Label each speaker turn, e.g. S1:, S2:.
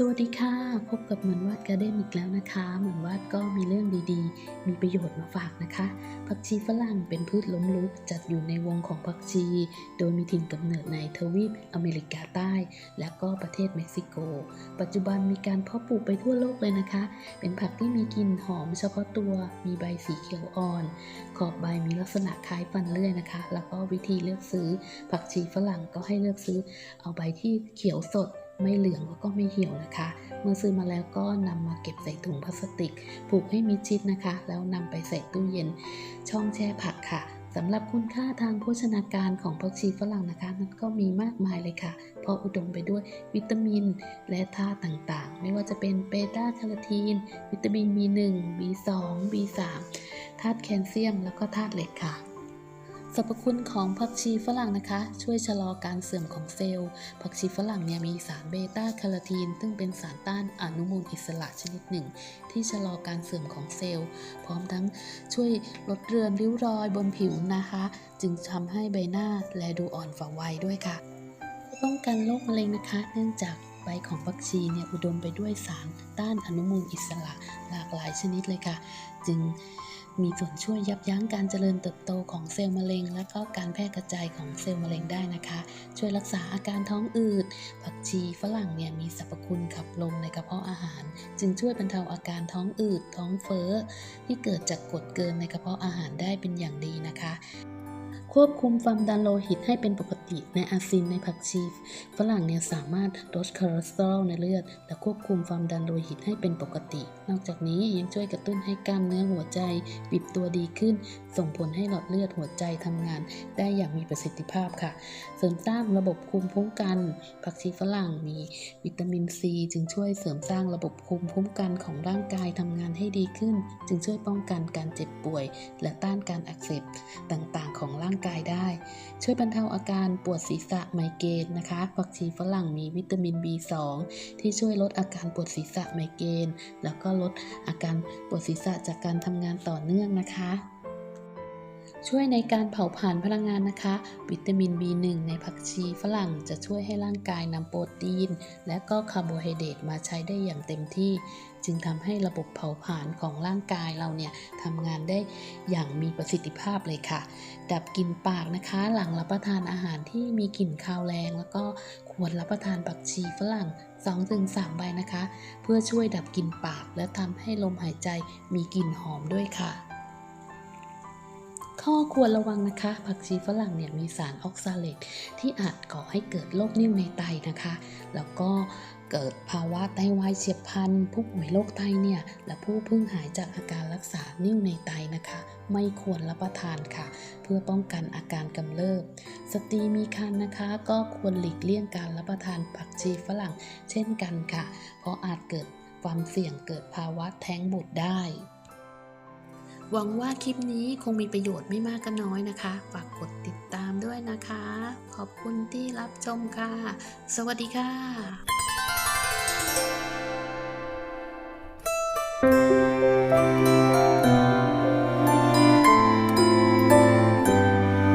S1: สวัสดีค่ะ พบกับเหมือนวาดการ์เด้นอีกแล้วนะคะ เหมือนวาดก็มีเรื่องดีๆ มีประโยชน์มาฝากนะคะ ผักชีฝรั่งเป็นพืชล้มลุกจัดอยู่ในวงของผักชี โดยมีถิ่นกำเนิดในทวีปอเมริกาใต้ และก็ประเทศเม็กซิโก ปัจจุบันมีการเพาะปลูกไปทั่วโลกเลยนะคะ เป็นผักที่มีกลิ่นหอมเฉพาะตัว มีใบสีเขียวอ่อน ขอบใบมีลักษณะคล้ายฟันเลื่อยนะคะ แล้วก็วิธีเลือกซื้อ ผักชีฝรั่งก็ให้เลือกซื้อ เอาใบที่เขียวสด ไม่เหลืองแล้วก็ไม่เหี่ยวนะคะ เมื่อซื้อมาแล้วก็นำมาเก็บใส่ถุงพลาสติก ผูกให้มิดชิดนะคะ แล้วนำไปใส่ตู้เย็น ช่องแช่ผักค่ะสำหรับคุณค่าทางโภชนาการของผักชีฝรั่งนะคะ มันก็มีมากมายเลยค่ะ เพราะอุดมไปด้วยวิตามินและธาตุต่างๆ ไม่ว่าจะเป็นเบต้าแคโรทีน วิตามิน B1 B2 B3 ธาตุแคลเซียม แล้วก็ธาตุเหล็กค่ะ รรพคุณของผักชีฝรั่งนะคะ ช่วยชะลอการเสื่อมของเซลล์ ผักชีฝรั่งเนี่ยมีสารเบต้าแคโรทีน ซึ่งเป็นสารต้านอนุมูลอิสระชนิดหนึ่ง ที่ชะลอการเสื่อมของเซลล์ พร้อมทั้งช่วยลดเรือนริ้วรอยบนผิวนะคะ จึงทำให้ใบหน้าแลดูอ่อนฝ่าวัยด้วยค่ะ ป้องกันโรคมะเร็งนะคะ เนื่องจากใบของผักชีเนี่ยอุดมไปด้วยสารต้านอนุมูลอิสระหลากหลายชนิดเลยค่ะ จึง มีส่วนช่วยยับยั้งการเจริญเติบโตของเซลล์มะเร็ง และก็การแพร่กระจายของเซลล์มะเร็งได้นะคะ ช่วยรักษาอาการท้องอืด ผักชีฝรั่งเนี่ยมีสรรพคุณขับลมในกระเพาะอาหาร จึงช่วยบรรเทาอาการท้องอืด ท้องเฟ้อที่เกิดจากกรดเกินในกระเพาะอาหารได้เป็นอย่างดีนะคะ ควบคุมความดันโลหิตให้เป็นปกติในอาซินในผักชีฝรั่งเนี่ยสามารถลดคอเลสเตอรอลในเลือด และควบคุมความดันโลหิตให้เป็นปกติ นอกจากนี้ยังช่วยกระตุ้นให้กล้ามเนื้อหัวใจบีบตัวดีขึ้น ส่งผลให้หลอดเลือดหัวใจทำงาน ได้อย่างมีประสิทธิภาพค่ะ เสริมสร้างระบบภูมิคุ้มกัน ผักชีฝรั่งมีวิตามินซีจึงช่วยเสริมสร้างระบบภูมิคุ้มกันของร่างกายทำงานให้ดีขึ้น จึงช่วยป้องกันการเจ็บป่วย และต้านการอักเสบต่าง ร่างกายได้ ช่วยบรรเทาอาการปวดศีรษะไมเกรนนะคะผักชีฝรั่งมีวิตามิน B2 ที่ช่วยลดอาการปวดศีรษะไมเกรนแล้วก็ลดอาการปวดศีรษะจากการทำงานต่อเนื่องนะคะ ช่วยในการเผาผลาญพลังงานนะคะ วิตามิน B1 ในผักชีฝรั่งจะช่วยให้ร่างกายนำโปรตีน และก็คาร์โบไฮเดรตมาใช้ได้อย่างเต็มที่ จึงทำให้ระบบเผาผลาญของร่างกายเราเนี่ยทำงานได้อย่างมีประสิทธิภาพเลยค่ะ ดับกลิ่นปากนะคะ หลังรับประทานอาหารที่มีกลิ่นคาวแรง แล้วก็ควรรับประทานผักชีฝรั่ง 2-3 ใบนะคะ เพื่อช่วยดับกลิ่นปากและทำให้ลมหายใจมีกลิ่นหอมด้วยค่ะ ข้อควรระวังนะคะ ผักชีฝรั่งเนี่ยมีสารออกซาเลตที่อาจก่อให้เกิดโรคนิ่วในไตนะคะ แล้วก็เกิดภาวะไตวายเฉียบพลันผู้ป่วยโรคไตเนี่ยและผู้เพิ่งหายจากอาการรักษานิ่วในไตนะคะ ไม่ควรรับประทานค่ะ เพื่อป้องกันอาการกำเริบ สตรีมีครรภ์นะคะ ก็ควรหลีกเลี่ยงการรับประทานผักชีฝรั่งเช่นกันค่ะ เพราะอาจเกิดความเสี่ยงเกิดภาวะแท้งบุตรได้ หวังว่าคลิปนี้คงมีประโยชน์ไม่มากก็น้อยนะคะ ฝากกดติดตามด้วยนะคะ ขอบคุณที่รับชมค่ะ สวัสดีค่ะ